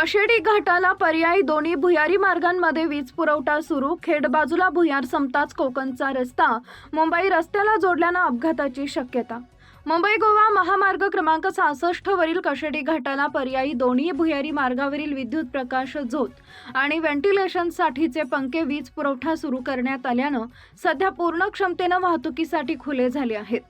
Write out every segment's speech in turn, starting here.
कशेडी घाटाला पर्यायी दोन्ही भुयारी मार्गांमध्ये वीज पुरवठा सुरू. खेड बाजूला भुयार संपताच कोकणचा रस्ता. मुंबई रस्त्याला जोडल्यानं अपघाताची शक्यता. मुंबई गोवा महामार्ग क्रमांक सहासष्ट वरील कशेडी घाटाला पर्यायी दोन्ही भुयारी मार्गावरील विद्युत प्रकाश झोत आणि व्हेंटिलेशनसाठीचे पंखे वीज पुरवठा सुरू करण्यात आल्यानं सध्या पूर्ण क्षमतेनं वाहतुकीसाठी खुले झाले आहेत.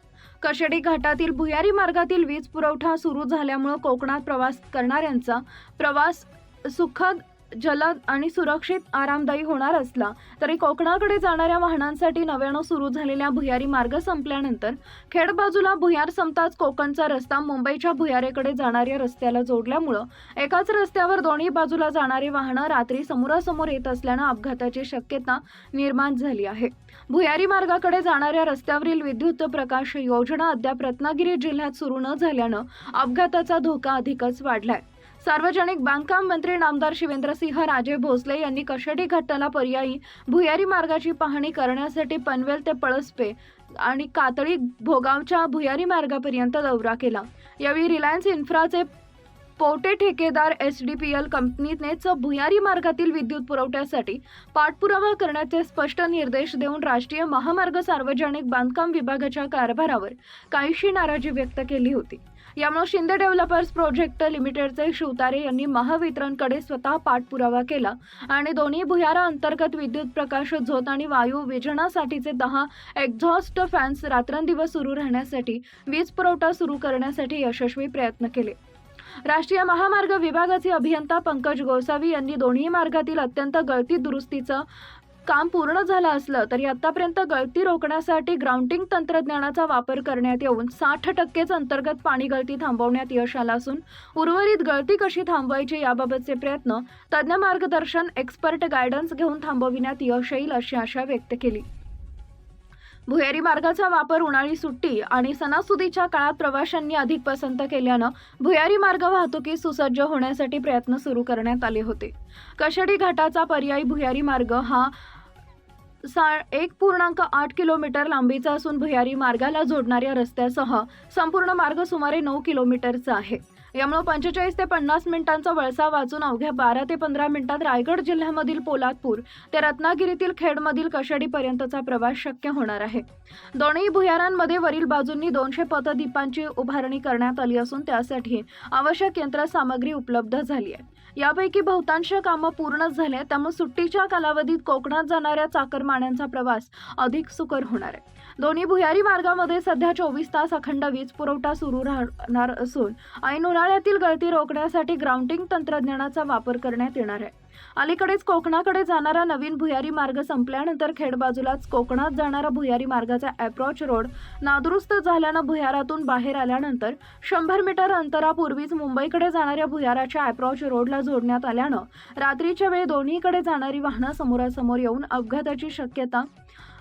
कशेडी घाटातील भुयारी मार्गातील वीज पुरवठा सुरू झाल्यामुळं कोकणात प्रवास करणाऱ्यांचा प्रवास सुखद जलद आणि सुरक्षित आरामदायी होणार असला तरी कोकणाकडे जाणाऱ्या वाहनांसाठी नव्यानं सुरू झालेल्या भुयारी मार्ग संपल्यानंतर खेड बाजूला भुयार संपताच कोकणचा रस्ता मुंबईच्या भुयारेकडे जाणाऱ्या रस्त्याला जोडल्यामुळं एकाच रस्त्यावर दोन्ही बाजूला जाणारी वाहनं रात्री समोरासमोर येत असल्यानं अपघाताची शक्यता निर्माण झाली आहे. भुयारी मार्गाकडे जाणाऱ्या रस्त्यावरील विद्युत प्रकाश योजना अद्याप रत्नागिरी जिल्ह्यात सुरू न झाल्यानं अपघाताचा धोका अधिकच वाढलाय. सार्वजनिक बांधकाम मंत्री नामदार शिवेंद्रसिंह राजे भोसले यांनी कशेडी घाटाला पर्यायी भुयारी मार्गाची पाहणी करण्यासाठी पनवेल ते पळसपे आणि कातळी भोगावच्या भुयारी मार्गापर्यंत दौरा केला. यावेळी रिलायन्स इन्फ्राचे पोटे ठेकेदार एस डी पी एल कंपनीनेच भुयारी मार्गातील विद्युत पुरवठ्यासाठी पाठपुरावा करण्याचे स्पष्ट निर्देश देऊन राष्ट्रीय महामार्ग सार्वजनिक बांधकाम विभागाच्या कारभारावर काहीशी नाराजी व्यक्त केली होती. यामुळे शिंदे डेव्हलपर्स प्रोजेक्ट लिमिटेडचे शिवतारे यांनी महावितरणकडे स्वतः पाठपुरावा केला आणि दोन्ही भुयारा अंतर्गत विद्युत प्रकाश झोत आणि वायू विजनासाठीचे दहा एक्झॉस्ट फॅन्स रात्रंदिवस सुरू राहण्यासाठी वीज पुरवठा सुरू करण्यासाठी यशस्वी प्रयत्न केले. राष्ट्रीय महामार्ग विभागाचे अभियंता पंकज गोसावी यांनी दोन्ही मार्गातील अत्यंत गळती दुरुस्तीचं काम पूर्ण झालं असलं तरी आतापर्यंत गळती रोखण्यासाठी ग्राउंडिंग तंत्रज्ञानाचा वापर करण्यात येऊन साठ टक्केच अंतर्गत पाणी गळती थांबवण्यात यश आलं असून उर्वरित गळती कशी थांबवायची याबाबतचे प्रयत्न तज्ज्ञ मार्गदर्शन एक्सपर्ट गायडन्स घेऊन थांबविण्यात यश येईल अशी आशा व्यक्त केली. भुयारी मार्गाचा वापर उन्हाळी सुट्टी आणि सणासुदीच्या काळात प्रवाशांनी अधिक पसंत केल्यानं भुयारी मार्ग वाहतुकी सुसज्ज होण्यासाठी प्रयत्न सुरू करण्यात आले होते. कशेडी घाटाचा पर्यायी भुयारी मार्ग हा सा एक पूर्णांक आठ किलोमीटर लांबीचा असून भुयारी मार्गाला जोडणाऱ्या रस्त्यासह संपूर्ण मार्ग सुमारे नऊ किलोमीटरचा आहे. यामुळे पंचेचाळीस ते पन्नास मिनिटांचा वळसा वाचून अवघ्या बारा ते पंधरा मिनिटात रायगड जिल्ह्यामधील पोलादपूर ते रत्नागिरीतील खेडमधील कशाडीपर्यंतचा प्रवास शक्य होणार आहे. दोन्ही भुयारांमध्ये वरील बाजूंनी दोनशे पतदीपांची उभारणी करण्यात आली असून त्यासाठी आवश्यक यंत्रसामग्री उपलब्ध झाली आहे. यापैकी बहुतांश कामं पूर्ण झाले त्यामुळे सुट्टीच्या कालावधीत कोकणात जाणाऱ्या चाकरमान्यांचा प्रवास अधिक सुकर होणार आहे. दोन्ही भुयारी मार्गामध्ये सध्या चोवीस तास अखंड वीज पुरवठा सुरू राहणार असून ऐन उन्हाळ्यातील गळती रोखण्यासाठी ग्राउंडिंग तंत्रज्ञानाचा वापर करण्यात येणार आहे. अलीकडेच कोकणाकडे जाणारा नवीन भुयारी मार्ग संपल्यानंतर खेड बाजूलाच कोकणात जाणारा भुयारी मार्गाचा अप्रोच रोड नादुरुस्त झाल्यानं भुयारातून बाहेर आल्यानंतर शंभर मीटर अंतरापूर्वीच मुंबईकडे जाणाऱ्या भुयाराच्या अप्रोच रोडला जोडण्यात आल्यानं रात्रीच्या वेळी दोन्हीकडे जाणारी वाहनं समोरासमोर येऊन अपघाताची शक्यता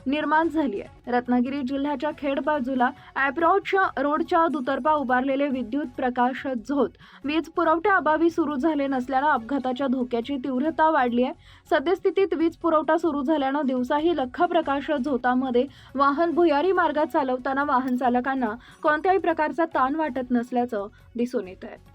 निर्माण झाली आहे. रत्नागिरी जिल्ह्याच्या खेड बाजूला अॅप्रोचच्या रोडच्या दुतर्फा उभारलेले विद्युत प्रकाश झोत. वीज पुरवठ्याअभावी सुरू झाले नसल्यानं अपघाताच्या धोक्याची तीव्रता वाढली आहे. सद्यस्थितीत वीज पुरवठा सुरू झाल्यानं दिवसाही लख प्रकाश झोतामध्ये वाहन भुयारी मार्गात चालवताना वाहन चालकांना कोणत्याही प्रकारचा ताण वाटत नसल्याचं दिसून येत आहे.